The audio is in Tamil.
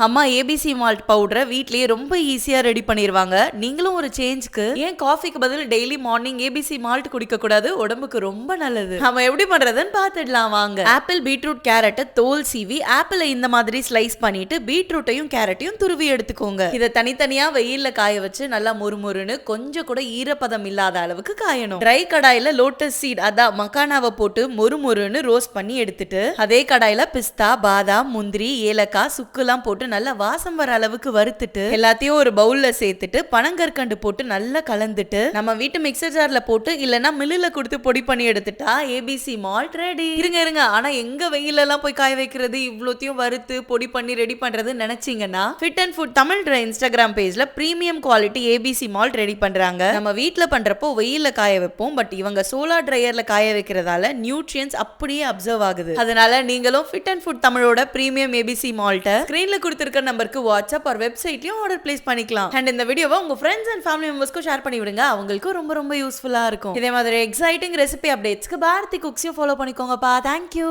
அம்மா ஏபிசி மால்ட் பவுடரை வீட்லயே ரொம்ப ஈஸியா ரெடி பண்ணிடுவாங்க நீங்களும் ஒரு சேஞ்ச்க்கு ஏன் காஃபிக்கு பதில் டெய்லி மார்னிங் ஏபிசி மால்ட் குடிக்க கூடாது? உடம்புக்கு ரொம்ப நல்லது. நம்ம எப்படி பண்றதுன்னு பாத்துடலாம் வாங்க. ஆப்பிள் பீட்ரூட் கேரட்டை தோல் சீவி ஆப்பிளை இந்த மாதிரி ஸ்லைஸ் பண்ணிட்டு பீட்ரூட்டையும் கேரட்டையும் துருவி எடுத்துக்கோங்க. இதை தனித்தனியா வெயில்ல காய வச்சு நல்லா முறுமுறுன்னு கொஞ்சம் கூட ஈரப்பதம் இல்லாத அளவுக்கு காயணும். ட்ரை கடாயில லோட்டஸ் சீட் அதான் மக்கானாவை போட்டு மொறுமொறுன்னு ரோஸ்ட் பண்ணி எடுத்துட்டு அதே கடாயில பிஸ்தா பாதாம் முந்திரி ஏலக்காய் சுக்குலாம் போட்டு நல்லா வாசம் வர அளவுக்கு வறுத்துட்டு எல்லாத்தையும் ஒரு பவுல்ல சேர்த்துட்டு பனங்கற்கண்டு போட்டு நல்லா கலந்துட்டு நம்ம வீட்டு மிக்சர் ஜார்ல போட்டு இல்லனா மில்லுல கொடுத்து பொடி பண்ணி எடுத்துட்டா ஏபிசி மால்ட் ரெடி இருங்க இருங்க. ஆனா எங்க வெயில எல்லாம் போய் காய வைக்கிறது? இவ்வளோத்தையும் வறுத்து பொடி பண்ணி ரெடி பண்றது நினைச்சீங்கன்னா fit and food Tamil Instagram பேஜ்ல premium quality A B C malt ready பண்றாங்க. நம்ம வீட்ல பண்றப்போ வெயில்ல காய வைப்போம். பட் இவங்க சோலார் ட்ரையர்ல காய வைக்கிறதால நியூட்ரியன்ஸ் அப்படியே அப்சர்வ் ஆகுது. அதனால நீங்களும் ஃபிட் அண்ட் ஃபுட் தமிழோட பிரீமியம் ஏபிசி மால்ட்டை ஸ்கிரீன்ல கொடுத்துருக்க நம்பருக்கு வாட்ஸ்அப் ஆர் வெப்சைட்லயும் ஆர்டர் பிளேஸ் பண்ணிக்கலாம். அண்ட் இந்த வீடியோவை உங்க ஃப்ரெண்ட்ஸ் அண்ட் ஃபேமிலி மெம்பர்ஸ்க்கும் ஷேர் பண்ணி விடுங்க. அவங்களுக்கும் ரொம்ப ரொம்ப யூஸ்ஃபுல்லா இருக்கும். இதே மாதிரி எக்ஸைட்டிங் ரெசிபி அப்டேட்ஸ்க்கு பாரதி குக்ஸையும் ஃபாலோ பண்ணிக்கோங்கப்பா. Thank you